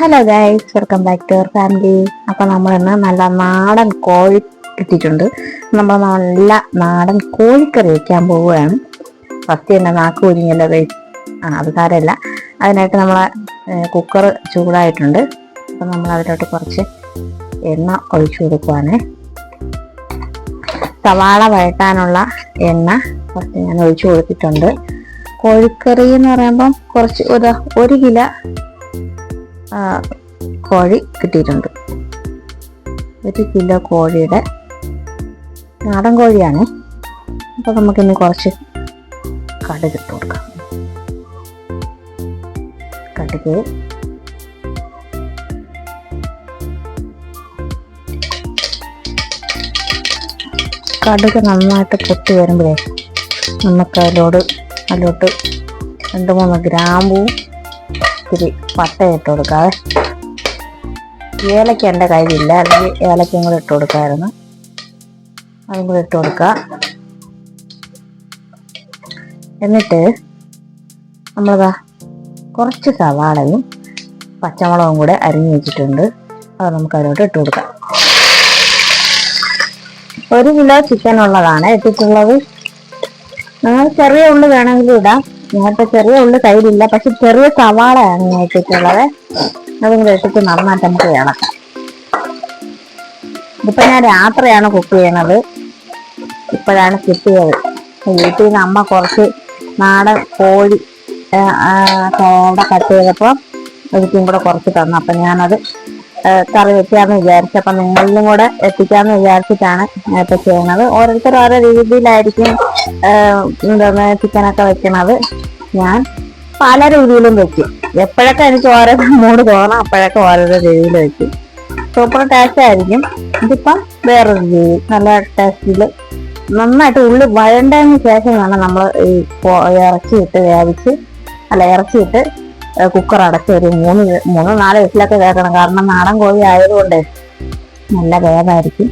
Hello guys welcome back to our family അപ്പൊ നമ്മൾ ഇന്ന് നല്ല നാടൻ കോഴി കിട്ടിയിട്ടുണ്ട്. നമ്മൾ നല്ല നാടൻ കോഴിക്കറി വെക്കാൻ പോവുകയാണ്. ഫസ്റ്റ് തന്നെ നാക്ക് കുരിഞ്ഞല്ലോ ഗൈസ് ആ അത് സാരമില്ല. അതിനായിട്ട് നമ്മളെ കുക്കർ ചൂടായിട്ടുണ്ട്. അപ്പൊ നമ്മൾ അതിലോട്ട് കുറച്ച് എണ്ണ ഒഴിച്ചു കൊടുക്കുവാണ്. സവാള വഴട്ടാനുള്ള എണ്ണ കുറച്ച് ഞാൻ ഒഴിച്ചു കൊടുത്തിട്ടുണ്ട്. കോഴിക്കറി എന്ന് പറയുമ്പം കുറച്ച് ഒരു ഒരു കിലോ കോഴി കിട്ടിയിട്ടുണ്ട്. ഒരു കിലോ കോഴിയുടെ നാടൻ കോഴിയാണ്. അപ്പോൾ നമുക്കിന്ന് കുറച്ച് കടുക് ഇട്ട് കൊടുക്കാം. കടുക്. കടുക് നന്നായിട്ട് പൊട്ടി വരുമ്പോഴേ നമുക്ക് അതിലോട് അതിലോട്ട് രണ്ട് മൂന്ന് ഗ്രാമ്പും ഇത്തിരി പട്ട ഇട്ട് കൊടുക്കാവേ. ഏലക്ക എന്റെ കയ്യിലില്ല. അല്ലെങ്കിൽ ഏലക്കയും കൂടെ ഇട്ട് കൊടുക്കാമായിരുന്നു അതും കൂടെ ഇട്ട് കൊടുക്കുക എന്നിട്ട് നമ്മളിതാ കുറച്ച് സവാളയും പച്ചമുളകും കൂടെ അരിഞ്ഞു വെച്ചിട്ടുണ്ട്. അത് നമുക്ക് അതിലോട്ട് ഇട്ട് കൊടുക്കാം. ഒരു കിലോ ചിക്കൻ ഉള്ളതാണ്. ഇട്ടിട്ടുള്ളത് നിങ്ങൾ ചെറിയ ഉള്ളി വേണമെങ്കിൽ ഇടാം. ഞാനിപ്പോ ചെറിയ ഉള്ളി കയ്യിലില്ല പക്ഷെ ചെറിയ സവാളയാണ് ഞാൻ ഇട്ടിട്ടുള്ളത് അതും കൂടെ ഇട്ടിട്ട് നന്നായിട്ട് നമുക്ക് ഇളക്കാം. ഇതിപ്പോ ഞാൻ രാത്രിയാണ് കുക്ക് ചെയ്യണത്. ഇപ്പോഴാണ് കിട്ടിയത്. വീട്ടിൽ നിന്ന് അമ്മ കുറച്ച് നാടൻ കോഴി തോട കട്ട് ചെയ്തപ്പോൾ എനിക്കും കൂടെ കുറച്ച് തന്നു. അപ്പം ഞാനത് കറി വെക്കാമെന്ന് വിചാരിച്ചു. അപ്പം നിങ്ങളിലും കൂടെ എത്തിക്കാമെന്ന് വിചാരിച്ചിട്ടാണ് ഇപ്പൊ ചെയ്യുന്നത്. ഓരോരുത്തർ ഓരോ രീതിയിലായിരിക്കും. എന്താണ് ചിക്കനൊക്കെ വെക്കണത്? ഞാൻ പല രീതിയിലും വെക്കും. എപ്പോഴൊക്കെ എനിക്ക് ഓരോ മൂഡ് തോന്നാം അപ്പോഴൊക്കെ ഓരോരോ രീതിയിൽ വെക്കും. സൂപ്പർ ടേസ്റ്റ് ആയിരിക്കും. ഇതിപ്പം വേറൊരു രീതി. നല്ല ടേസ്റ്റിൽ നന്നായിട്ട് ഉള്ളി വഴണ്ടതിന് ശേഷം വേണം നമ്മൾ ഈ ഇറച്ചിയിട്ട് വേവിച്ച് അല്ല ഇറച്ചിയിട്ട് കുക്കർ അടച്ച് ഒരു മൂന്ന് മൂന്ന് നാല് വിസിലൊക്കെ കേൾക്കണം. കാരണം നാടൻ കോഴി ആയതുകൊണ്ട് നല്ല വേവായിരിക്കും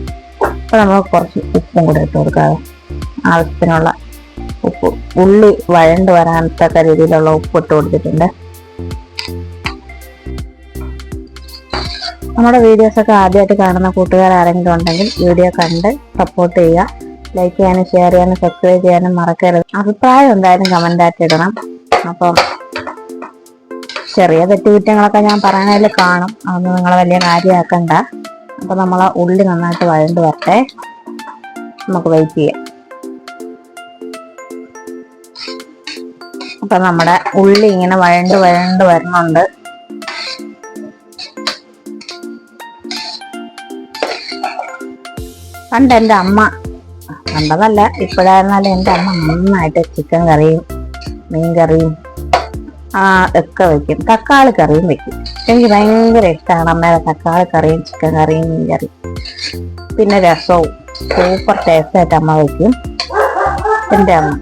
അപ്പം നമ്മൾ കുറച്ച് ഉപ്പും കൂടെ ഇട്ട് കൊടുക്കാതെ ആവശ്യത്തിനുള്ള ഉപ്പ് ഉള്ളി വഴണ്ട് വരാനത്തക്ക രീതിയിലുള്ള ഉപ്പ് ഇട്ട് കൊടുത്തിട്ടുണ്ട്. നമ്മുടെ വീഡിയോസ് ഒക്കെ ആദ്യമായിട്ട് കാണുന്ന കൂട്ടുകാർ ആരെങ്കിലും ഉണ്ടെങ്കിൽ വീഡിയോ കണ്ട് സപ്പോർട്ട് ചെയ്യുക. ലൈക്ക് ചെയ്യാനും ഷെയർ ചെയ്യാനും സബ്സ്ക്രൈബ് ചെയ്യാനും മറക്കരുത്. അഭിപ്രായം എന്തായാലും കമന്റ് ആയിട്ട് ഇടണം. അപ്പം ചെറിയ തെറ്റുകുറ്റങ്ങളൊക്കെ ഞാൻ പറയണതിൽ കാണും. അതൊന്നും നിങ്ങൾ വലിയ കാര്യമാക്കണ്ട. അപ്പോൾ നമ്മൾ ഉള്ളി നന്നായിട്ട് വഴണ്ട് വരട്ടെ. നമുക്ക് വെയിറ്റ് ചെയ്യാം. അപ്പൊ നമ്മുടെ ഉള്ളി ഇങ്ങനെ വഴണ്ട് വഴണ്ട് വരുന്നുണ്ട്. പണ്ട് എന്റെ അമ്മ പണ്ടതല്ല ഇപ്പോഴായിരുന്നാലും എന്റെ അമ്മ നന്നായിട്ട് ചിക്കൻ കറിയും മീൻ കറിയും ഒക്കെ വെക്കും. തക്കാളി കറിയും വെക്കും. എനിക്ക് ഭയങ്കര ഇഷ്ടമാണ് അമ്മയുടെ തക്കാളി കറിയും ചിക്കൻ കറിയും മീൻ കറിയും പിന്നെ രസവും. സൂപ്പർ ടേസ്റ്റ് ആയിട്ട് അമ്മ വെക്കും. എന്റെ അമ്മ.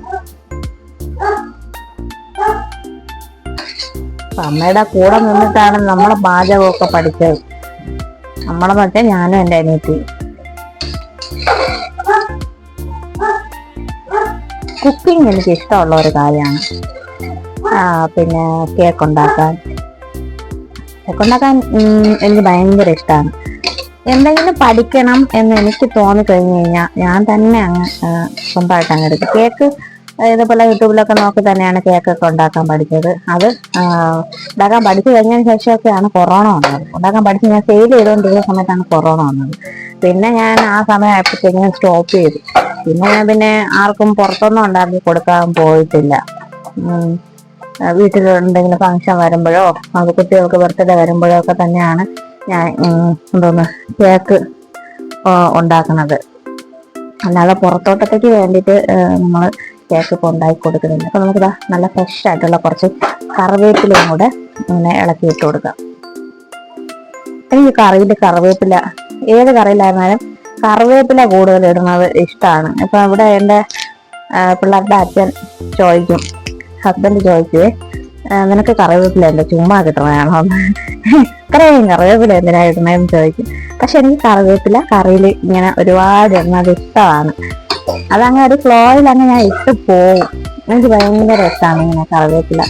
അമ്മയുടെ കൂടെ നിന്നിട്ടാണ് നമ്മളെ പാചകമൊക്കെ പഠിച്ചത്. നമ്മളെ വെച്ചാൽ ഞാനും എന്റെ അനിയത്തി കുക്കിംഗ് എനിക്ക് ഇഷ്ടമുള്ള ഒരു കാര്യമാണ്. പിന്നെ കേക്ക് ഉണ്ടാക്കാൻ. കേക്ക് ഉണ്ടാക്കാൻ എനിക്ക് ഭയങ്കര ഇഷ്ടമാണ് എന്തെങ്കിലും പഠിക്കണം എന്ന് എനിക്ക് തോന്നി കഴിഞ്ഞു കഴിഞ്ഞാൽ ഞാൻ തന്നെ അങ്ങ് സ്വന്തമായിട്ട് അങ്ങ് എടുക്കും. കേക്ക് ഇതുപോലെ യൂട്യൂബിലൊക്കെ നോക്കി തന്നെയാണ് കേക്കൊക്കെ ഉണ്ടാക്കാൻ പഠിച്ചത്. അത് ഉണ്ടാക്കാൻ പഠിച്ചു കഴിഞ്ഞതിന് ശേഷമൊക്കെയാണ് കൊറോണ വന്നത്. ഉണ്ടാക്കാൻ പഠിച്ച് ഞാൻ സെയിൽ ചെയ്തുകൊണ്ടിരുന്ന സമയത്താണ് കൊറോണ വന്നത്. പിന്നെ ഞാൻ ആ സമയമായപ്പോഴത്തേക്കും സ്റ്റോപ്പ് ചെയ്തു. പിന്നെ ഞാൻ പിന്നെ ആർക്കും പുറത്തൊന്നും ഉണ്ടാക്കി കൊടുക്കാൻ പോയിട്ടില്ല. വീട്ടിൽ എന്തെങ്കിലും ഫംഗ്ഷൻ വരുമ്പോഴോ അത് കുട്ടികൾക്ക് ബർത്ത്ഡേ വരുമ്പോഴോ ഒക്കെ തന്നെയാണ് ഞാൻ എന്തോന്ന് കേക്ക് ഉണ്ടാക്കുന്നത്. അല്ലാതെ പുറത്തോട്ടത്തേക്ക് വേണ്ടിയിട്ട് നമ്മൾ കേക്ക് ഇപ്പോൾ ഉണ്ടാക്കി അപ്പോൾ നമുക്ക് നമുക്കിതാ നല്ല ഫ്രഷ് ആയിട്ടുള്ള കുറച്ച് കറിവേപ്പിലയും കൂടെ ഇങ്ങനെ ഇളക്കി ഇട്ട് കൊടുക്കാം. എനിക്ക് കറിയിൽ കറിവേപ്പില ഏത് കറിയിലായിരുന്നാലും കറിവേപ്പില കൂടുതൽ ഇടുന്നത് ഇഷ്ടമാണ്. ഇപ്പം ഇവിടെ എന്റെ പിള്ളേരുടെ അച്ഛൻ ചോദിക്കും ഹസ്ബൻഡ് ചോദിക്കുവേ "ആ, നിനക്ക് കറിവേപ്പില എന്താ ചുമ്മാ കിട്ടണതാണോ ഇത്രയും കറിവേപ്പില എന്തിനാ ഇടണേന്ന് ചോദിക്കും. പക്ഷെ എനിക്ക് കറിവേപ്പില കറിയിൽ ഇങ്ങനെ ഒരുപാട് ഇടുന്നത് ഇഷ്ടമാണ്. അതങ്ങ് ഒരു ഫ്ലോയിൽ അങ്ങ് ഞാൻ ഇട്ട് പോവും. എനിക്ക് ഭയങ്കര രസമാണ് ഇങ്ങനെ കറിവേപ്പില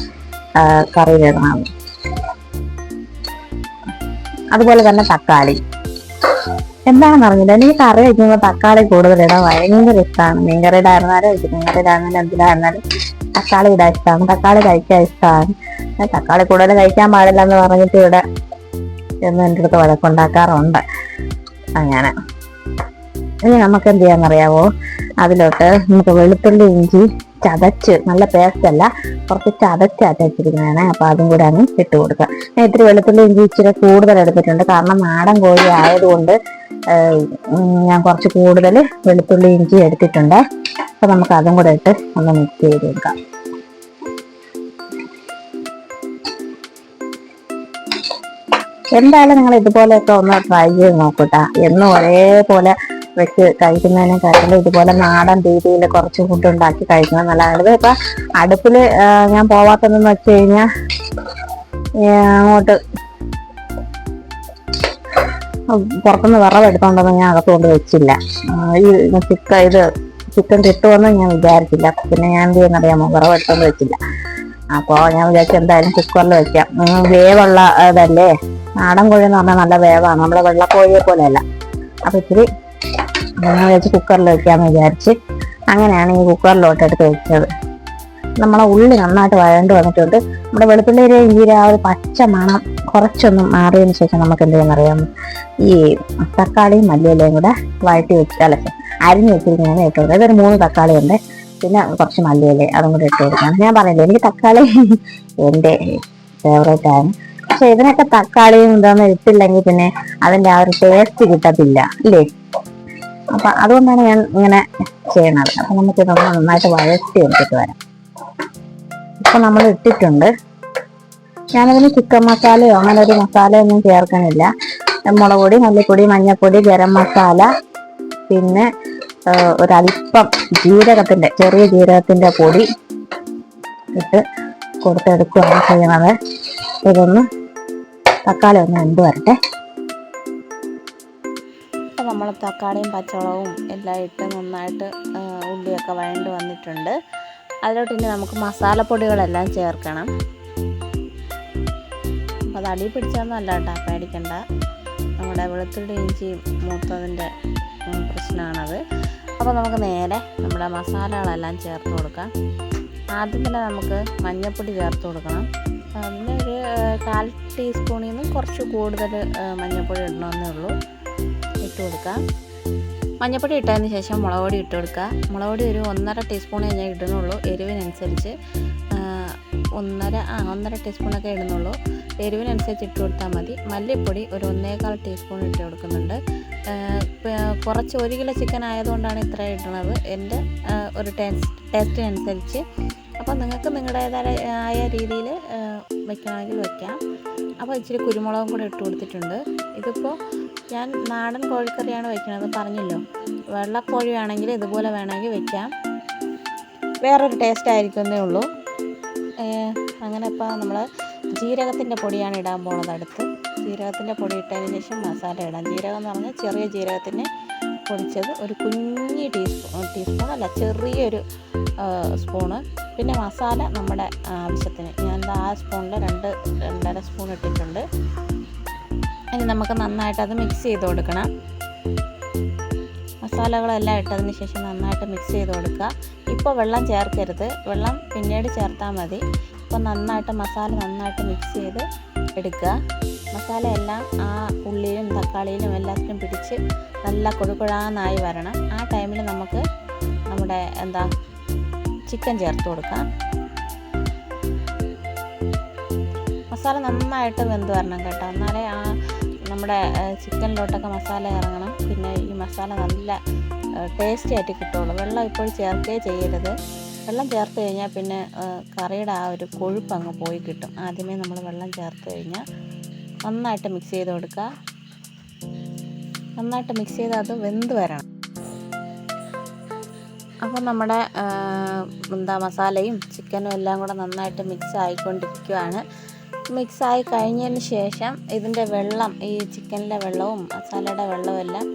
കറി കറിയിലിടണത് അതുപോലെ തന്നെ തക്കാളി. എന്താണെന്ന് അറിഞ്ഞില്ല. എനിക്ക് കറി വയ്ക്കുമ്പോൾ തക്കാളി കൂടുതൽ ഇടാൻ ഭയങ്കര ഇഷ്ടമാണ് മീൻകറി ഇടായിരുന്നാലും ചിക്കൻ കറി ഇടായിരുന്നാലും എന്തിനായിരുന്നാലും തക്കാളി ഇടാൻ ഇഷ്ടമാണ് തക്കാളി കഴിക്കാൻ ഇഷ്ടമാണ് തക്കാളി കൂടുതൽ കഴിക്കാൻ പാടില്ല എന്ന് പറഞ്ഞിട്ട് ഇവിടെ എന്ന് എന്റെ അടുത്ത് വഴക്കുണ്ടാക്കാറുണ്ട്. അങ്ങനെ. ഇനി നമുക്ക് എന്ത് ചെയ്യാന്നറിയാവോ? അതിലോട്ട് നമുക്ക് വെളുത്തുള്ളി ഇഞ്ചി ചതച്ച് നല്ല പേസ്റ്റ് അല്ല കുറച്ച് ചതച്ച് അരച്ചിരിക്കുന്നതാണ് അപ്പോൾ അതും കൂടെ അങ്ങ് ഇട്ട് കൊടുക്കുക. ഞാൻ ഇത്തിരി വെളുത്തുള്ളി ഇഞ്ചി ഇച്ചിരി കൂടുതൽ എടുത്തിട്ടുണ്ട്. കാരണം നാടൻ കോഴി ആയതുകൊണ്ട് ഞാൻ കുറച്ച് കൂടുതൽ വെളുത്തുള്ളി ഇഞ്ചി എടുത്തിട്ടുണ്ട്. അപ്പോൾ നമുക്ക് അതും കൂടെ ഇട്ട് ഒന്ന് മിക്സ് ചെയ്ത് കൊടുക്കാം. എന്തായാലും നിങ്ങൾ ഇതുപോലെയൊക്കെ ഒന്ന് ട്രൈ ചെയ്ത് നോക്കൂട്ടാ എന്നും ഒരേപോലെ വെച്ച് കഴിക്കുന്നതിനെക്കാട്ടിലും ഇതുപോലെ നാടൻ രീതിയിൽ കുറച്ച് ഫുഡ് ഉണ്ടാക്കി കഴിക്കുന്നത് നല്ലതാണ് ഇപ്പൊ അടുപ്പിൽ ഞാൻ പോവാത്തതെന്ന് വെച്ച് കഴിഞ്ഞാൽ അങ്ങോട്ട് പുറത്തുനിന്ന് വിറവ് എടുത്തോണ്ടൊന്നും ഞാൻ അകത്തുകൊണ്ട് വെച്ചില്ല. ഈ ചിക്കൻ ഇത് ചിക്കൻ കിട്ടുമെന്ന് ഞാൻ വിചാരിച്ചില്ല. പിന്നെ ഞാൻ എന്ത് ചെയ്യുന്നറിയാമോ? വിറവ് എടുത്തോണ്ട് വെച്ചില്ല. അപ്പോൾ ഞാൻ വിചാരിച്ചു എന്തായാലും കുക്കറിൽ വെക്കാം. വേവുള്ള ഇതല്ലേ? നാടൻ കോഴി എന്ന് പറഞ്ഞാൽ നല്ല വേവാണ്. നമ്മുടെ വെള്ളക്കോഴിയെ പോലെയല്ല. അപ്പൊ ഇച്ചിരി ഞാൻ വെച്ച് കുക്കറിൽ വെക്കാമെന്ന് വിചാരിച്ച് അങ്ങനെയാണ് ഈ കുക്കറിലോട്ട് എടുത്ത് വെച്ചത്. നമ്മളെ ഉള്ളി നന്നായിട്ട് വഴണ്ട് വന്നിട്ടുണ്ട്. നമ്മുടെ വെളുത്തുള്ളിയുടെ ഈര ആ ഒരു പച്ച മണം കുറച്ചൊന്നും മാറിയതിന് ശേഷം നമുക്ക് എന്ത് അറിയാം ഈ തക്കാളിയും മല്ലിയിലയും കൂടെ വഴറ്റി വെച്ച് അല്ല അരിഞ്ഞ് വെച്ചിരിക്കുന്നതാണ് ഇട്ട് കൊടുക്കുക ഇതൊരു മൂന്ന് തക്കാളി ഉണ്ട് പിന്നെ കുറച്ച് മല്ലിയില അതും കൂടെ ഇട്ട് കൊടുക്കണം ഞാൻ പറഞ്ഞില്ലേ എനിക്ക് തക്കാളി എന്റെ ഫേവറേറ്റ് ആണ്. പക്ഷെ ഇതിനൊക്കെ തക്കാളിയും ഇതൊന്നും ഇട്ടില്ലെങ്കിൽ പിന്നെ അതിന്റെ ആ ഒരു ടേസ്റ്റ് കിട്ടത്തില്ല അല്ലേ അപ്പൊ അതുകൊണ്ടാണ് ഞാൻ ഇങ്ങനെ ചെയ്യുന്നത്. അപ്പൊ നമുക്ക് ഇതൊന്ന് നന്നായിട്ട് വഴറ്റി എടുത്തിട്ട് വരാം. ഇപ്പൊ നമ്മൾ ഇട്ടിട്ടുണ്ട്. ഞാനതിന് ചിക്കൻ മസാലയോ അങ്ങനെ ഒരു മസാലയൊന്നും ചേർക്കണില്ല. മുളക് പൊടി മല്ലിപ്പൊടി മഞ്ഞൾപ്പൊടി ഗരം മസാല പിന്നെ ഒരല്പം ജീരകത്തിന്റെ ചെറിയ ജീരകത്തിന്റെ പൊടി ഇട്ട് കൊടുത്തെടുക്കുകയാണ് ചെയ്യുന്നത്. ഇതൊന്ന് തക്കാളി ഒന്ന് എന്ത് വരട്ടെ. നമ്മൾ തക്കാളിയും പച്ചമുളകും എല്ലാം ഇട്ട് നന്നായിട്ട് ഉള്ളിയൊക്കെ വഴണ്ട് വന്നിട്ടുണ്ട്. അതിലോട്ട് ഇനി നമുക്ക് മസാലപ്പൊടികളെല്ലാം ചേർക്കണം. അപ്പോൾ അത് അടി പിടിച്ചാൽ കേട്ടോ പേടിക്കണ്ട. നമ്മുടെ വെളുത്തുള്ളി ഇഞ്ചിയും മൂത്തതിന്റെ പ്രശ്നമാണത്. അപ്പോൾ നമുക്ക് നേരെ നമ്മുടെ മസാലകളെല്ലാം ചേർത്ത് കൊടുക്കാം. ആദ്യം തന്നെ നമുക്ക് മഞ്ഞൾപ്പൊടി ചേർത്ത് കൊടുക്കണം. അതിന് ഒരു കാൽ ടീസ്പൂണിൽ നിന്ന് കുറച്ച് കൂടുതൽ മഞ്ഞൾപ്പൊടി ഇടണമെന്നേ ഉള്ളൂ. ഇട്ട് കൊടുക്കാം മഞ്ഞൾപ്പൊടി ഇട്ടതിന് ശേഷം മുളക് പൊടി ഇട്ട് കൊടുക്കുക. മുളക് പൊടി ഒരു ഒന്നര ടീസ്പൂണേ ഞാൻ ഇടുന്നുള്ളൂ. എരിവിനനുസരിച്ച് ഒന്നര ആ ഒന്നര ടീസ്പൂണൊക്കെ ഇടുന്നുള്ളൂ. എരിവിനനുസരിച്ച് ഇട്ട് കൊടുത്താൽ മതി. മല്ലിപ്പൊടി ഒരു ഒന്നേകാൽ ടീസ്പൂൺ ഇട്ട് കൊടുക്കുന്നുണ്ട്. കുറച്ച് ഒരു കിലോ ചിക്കൻ ആയതുകൊണ്ടാണ് ഇത്ര ഇടുന്നത്. എന്റെ ഒരു ടേസ്റ്റ് ടേസ്റ്റിനനുസരിച്ച് അപ്പോൾ നിങ്ങൾക്ക് നിങ്ങളുടേതായ ആയ രീതിയിൽ വെക്കണമെങ്കിൽ വെക്കാം. അപ്പോൾ ഇച്ചിരി കുരുമുളകും കൂടെ ഇട്ട് കൊടുത്തിട്ടുണ്ട്. ഇതിപ്പോൾ ഞാൻ നാടൻ കോഴിക്കറിയാണ് വെക്കുന്നത് പറഞ്ഞല്ലോ. വെള്ളക്കോഴി വേണമെങ്കിൽ ഇതുപോലെ വേണമെങ്കിൽ വെക്കാം. വേറൊരു ടേസ്റ്റ് ആയിരിക്കുന്നേ ഉള്ളൂ. അങ്ങനെ ഇപ്പോൾ നമ്മൾ ജീരകത്തിന്റെ പൊടിയാണ് ഇടാൻ പോണത് അടുത്ത്. ജീരകത്തിന്റെ പൊടി ഇട്ടതിന് ശേഷം മസാല ഇടാം. ജീരകം എന്ന് പറഞ്ഞാൽ ചെറിയ ജീരകത്തിന് പൊടിച്ചത് ഒരു കുഞ്ഞി ടീസ്പൂൺ ടീസ്പൂൺ അല്ല ചെറിയൊരു സ്പൂണ് പിന്നെ മസാല നമ്മുടെ ആവശ്യത്തിന്. ഞാൻ ആ സ്പൂണിൽ രണ്ട് രണ്ടര സ്പൂൺ ഇട്ടിട്ടുണ്ട്. ഇനി നമുക്ക് നന്നായിട്ട് അത് മിക്സ് ചെയ്ത് കൊടുക്കണം. മസാലകളെല്ലാം ഇട്ടതിന് ശേഷം നന്നായിട്ട് മിക്സ് ചെയ്ത് കൊടുക്കുക. ഇപ്പോൾ വെള്ളം ചേർക്കരുത്. വെള്ളം പിന്നീട് ചേർത്താൽ മതി. ഇപ്പോൾ നന്നായിട്ട് മസാല നന്നായിട്ട് മിക്സ് ചെയ്ത് എടുക്കുക. മസാല എല്ലാം ആ ഉള്ളിയിലും തക്കാളിയിലും എല്ലാത്തിലും പിടിച്ച് നല്ല കൊഴുകൊഴാന്നായി വരണം. ആ ടൈമിൽ നമുക്ക് നമ്മുടെ എന്താ ചിക്കൻ ചേർത്ത് കൊടുക്കാം. മസാല നന്നായിട്ട് വെന്ത് വരണം കേട്ടോ. എന്നാലേ ആ നമ്മുടെ ചിക്കനിലോട്ടൊക്കെ മസാല ഇറങ്ങണം. പിന്നെ ഈ മസാല നല്ല ടേസ്റ്റി ആയിട്ട് കിട്ടുള്ളൂ വെള്ളം ഇപ്പോൾ ചേർക്കേ ചെയ്യരുത്. വെള്ളം ചേർത്ത് കഴിഞ്ഞാൽ പിന്നെ കറിയുടെ ആ ഒരു കൊഴുപ്പ് അങ്ങ് പോയി കിട്ടും. ആദ്യമേ നമ്മൾ വെള്ളം ചേർത്ത് കഴിഞ്ഞാൽ നന്നായിട്ട് മിക്സ് ചെയ്ത് കൊടുക്കുക. നന്നായിട്ട് മിക്സ് ചെയ്ത് അത് വെന്ത് വരണം. അപ്പോൾ നമ്മുടെ എന്താ മസാലയും ചിക്കനും എല്ലാം കൂടെ നന്നായിട്ട് മിക്സ് ആയിക്കൊണ്ടിരിക്കുകയാണ് മിക്സ് ആയി കഴിഞ്ഞതിന് ശേഷം ഇതിന്റെ വെള്ളം ഈ ചിക്കനിലെ വെള്ളവും മസാലയുടെ വെള്ളവും എല്ലാം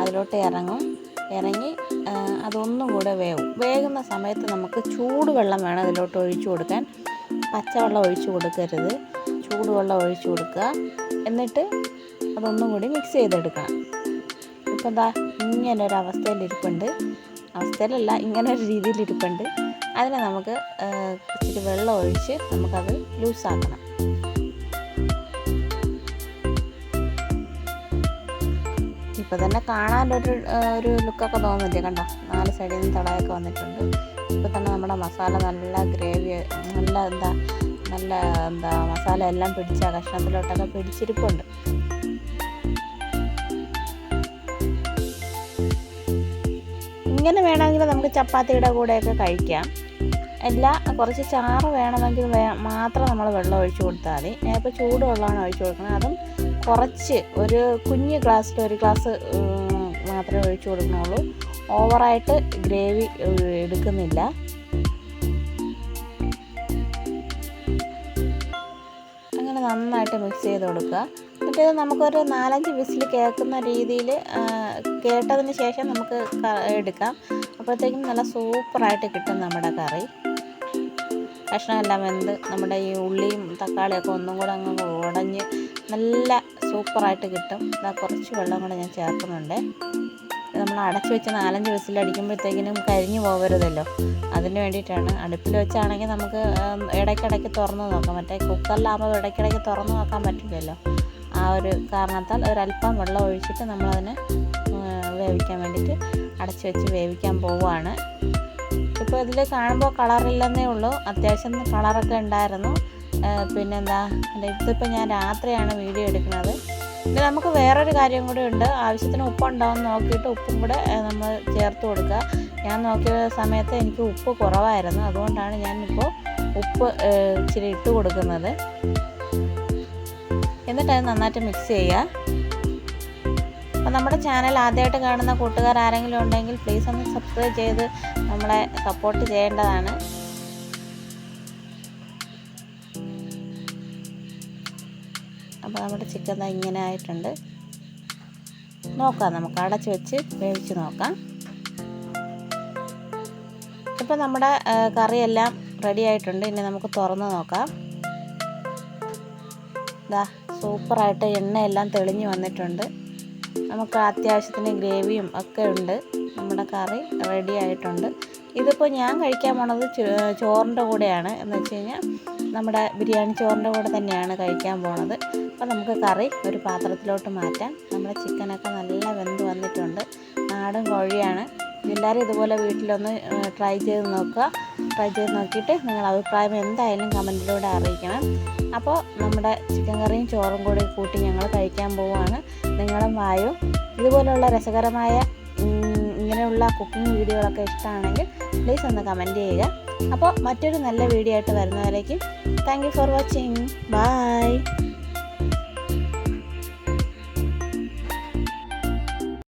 അതിലോട്ട് ഇറങ്ങും. ഇറങ്ങി അതൊന്നും കൂടെ വേവും. വേകുന്ന സമയത്ത് നമുക്ക് ചൂടുവെള്ളം വേണം അതിലോട്ട് ഒഴിച്ചു കൊടുക്കാൻ. പച്ചവെള്ളം ഒഴിച്ചു കൊടുക്കരുത്. ചൂടുവെള്ളം ഒഴിച്ചു കൊടുക്കുക. എന്നിട്ട് അതൊന്നും കൂടി മിക്സ് ചെയ്തെടുക്കണം. ഇപ്പം എന്താ ഇങ്ങനെ ഒരു അവസ്ഥയിൽ ഇരിപ്പുണ്ട്. അവസ്ഥയിലല്ല ഇങ്ങനെ ഒരു രീതിയിൽ ഇരിപ്പുണ്ട്. അതിനെ നമുക്ക് ഇച്ചിരി വെള്ളം ഒഴിച്ച് നമുക്കത് ലൂസാക്കണം. ഇപ്പം തന്നെ കാണാനൊരു ഒരു ലുക്കൊക്കെ തോന്നുന്നില്ലേ? കണ്ടോ? നാല് സൈഡിൽ നിന്ന് തടയൊക്കെ വന്നിട്ടുണ്ട്. ഇപ്പം തന്നെ നമ്മുടെ മസാല നല്ല ഗ്രേവി നല്ല എന്താ നല്ല എന്താ മസാല എല്ലാം പിടിച്ച കഷ്ണത്തിലോട്ടൊക്കെ പിടിച്ചിരിപ്പുണ്ട്. ഇങ്ങനെ വേണമെങ്കിൽ നമുക്ക് ചപ്പാത്തിയുടെ കൂടെയൊക്കെ കഴിക്കാം. അല്ല കുറച്ച് ചാറ് വേണമെങ്കിൽ വേ മാത്രം നമ്മൾ വെള്ളം ഒഴിച്ചു കൊടുത്താൽ മതി. ഞാൻ ഇപ്പോൾ ചൂടുവെള്ളമാണ് ഒഴിച്ചു കൊടുക്കുന്നത്. അതും കുറച്ച് ഒരു കുഞ്ഞ് ഗ്ലാസ്സിൽ ഒരു ഗ്ലാസ് മാത്രമേ ഒഴിച്ചു കൊടുക്കുന്നുള്ളൂ. ഓവറായിട്ട് ഗ്രേവി എടുക്കുന്നില്ല. അങ്ങനെ നന്നായിട്ട് മിക്സ് ചെയ്ത് കൊടുക്കുക. എന്നിട്ട് നമുക്കൊരു നാലഞ്ച് വിസിൽ കേൾക്കുന്ന രീതിയിൽ കേട്ടതിന് ശേഷം നമുക്ക് എടുക്കാം. അപ്പോഴത്തേക്കും നല്ല സൂപ്പറായിട്ട് കിട്ടും നമ്മുടെ കറി. കഷ്ണമെല്ലാം വെന്ത് നമ്മുടെ ഈ ഉള്ളിയും തക്കാളിയൊക്കെ ഒന്നും കൂടെ അങ്ങ് ഉടഞ്ഞ് നല്ല സൂപ്പറായിട്ട് കിട്ടും. ഇതാ കുറച്ച് വെള്ളം കൂടെ ഞാൻ ചേർക്കുന്നുണ്ട്. നമ്മൾ അടച്ചു വെച്ച് നാലഞ്ച് വിസിലടിക്കുമ്പോഴത്തേക്കിനും കരിഞ്ഞു പോകരുതല്ലോ. അതിന് വേണ്ടിയിട്ടാണ് അടുപ്പിൽ വെച്ചാണെങ്കിൽ നമുക്ക് ഇടയ്ക്കിടയ്ക്ക് തുറന്ന് നോക്കാം. മറ്റേ കുക്കറിലാകുമ്പോൾ ഇടയ്ക്കിടയ്ക്ക് തുറന്ന് നോക്കാൻ പറ്റില്ലല്ലോ. ആ ഒരു കാരണത്താൽ ഒരല്പം വെള്ളം ഒഴിച്ചിട്ട് നമ്മളതിനെ വേവിക്കാൻ വേണ്ടിയിട്ട് അടച്ചു വെച്ച് വേവിക്കാൻ പോവുകയാണ്. ഇപ്പോൾ ഇതിൽ കാണുമ്പോൾ കളറില്ലെന്നേ ഉള്ളൂ. അത്യാവശ്യം കളറൊക്കെ ഉണ്ടായിരുന്നു. പിന്നെന്താ ഇതിപ്പോൾ ഞാൻ രാത്രിയാണ് വീഡിയോ എടുക്കുന്നത്. ഇത് നമുക്ക് വേറൊരു കാര്യം കൂടി ഉണ്ട്. ആവശ്യത്തിന് ഉപ്പുണ്ടാവും നോക്കിയിട്ട് ഉപ്പും കൂടെ നമ്മൾ ചേർത്ത് കൊടുക്കുക. ഞാൻ നോക്കിയ സമയത്ത് എനിക്ക് ഉപ്പ് കുറവായിരുന്നു. അതുകൊണ്ടാണ് ഞാനിപ്പോൾ ഉപ്പ് ഇച്ചിരി ഇട്ട് കൊടുക്കുന്നത്. എന്നിട്ട് നന്നായിട്ട് മിക്സ് ചെയ്യുക. അപ്പോൾ നമ്മുടെ ചാനൽ ആദ്യമായിട്ട് കാണുന്ന കൂട്ടുകാർ ആരെങ്കിലും ഉണ്ടെങ്കിൽ പ്ലീസ് ഒന്ന് സബ്സ്ക്രൈബ് ചെയ്ത് നമ്മളെ സപ്പോർട്ട് ചെയ്യേണ്ടതാണ്. അപ്പോൾ നമ്മുടെ ചിക്കൻ ഇങ്ങനെ ആയിട്ടുണ്ട്. നോക്കാം നമുക്ക് അടച്ച് വെച്ച് വേവിച്ച് നോക്കാം. ഇപ്പം നമ്മുടെ കറിയെല്ലാം റെഡി ആയിട്ടുണ്ട്. ഇനി നമുക്ക് തുറന്ന് നോക്കാം. ഇതാ സൂപ്പറായിട്ട് എണ്ണയെല്ലാം തെളിഞ്ഞു വന്നിട്ടുണ്ട്. നമുക്ക് അത്യാവശ്യത്തിന് ഗ്രേവിയും ഒക്കെ ഉണ്ട്. നമ്മുടെ കറി റെഡി ആയിട്ടുണ്ട്. ഇതിപ്പോൾ ഞാൻ കഴിക്കാൻ പോണത് ചോറിന്റെ കൂടെയാണ്. എന്ന് വെച്ച് കഴിഞ്ഞാൽ നമ്മുടെ ബിരിയാണി ചോറിന്റെ കൂടെ തന്നെയാണ് കഴിക്കാൻ പോണത്. അപ്പോൾ നമുക്ക് കറി ഒരു പാത്രത്തിലോട്ട് മാറ്റാം. നമ്മുടെ ചിക്കനൊക്കെ നല്ല വെന്ത് വന്നിട്ടുണ്ട്. നാടൻ കോഴിയാണ്. എല്ലാവരും ഇതുപോലെ വീട്ടിലൊന്ന് ട്രൈ ചെയ്ത് നോക്കുക. ട്രൈ ചെയ്ത് നോക്കിയിട്ട് നിങ്ങൾ അഭിപ്രായം എന്തായാലും കമന്റിലൂടെ അറിയിക്കണം. അപ്പോൾ നമ്മുടെ ചിക്കൻ കറിയും ചോറും കൂടി കൂട്ടി ഞങ്ങൾ കഴിക്കാൻ പോവുകയാണ്. നിങ്ങളും വായു. ഇതുപോലുള്ള രസകരമായ ഇങ്ങനെയുള്ള കുക്കിംഗ് വീഡിയോകളൊക്കെ ഇഷ്ടമാണെങ്കിൽ പ്ലീസ് ഒന്ന് കമന്റ് ചെയ്യുക. അപ്പോൾ മറ്റൊരു നല്ല വീഡിയോ ആയിട്ട് വരുന്നവരേക്കും thank you for watching bye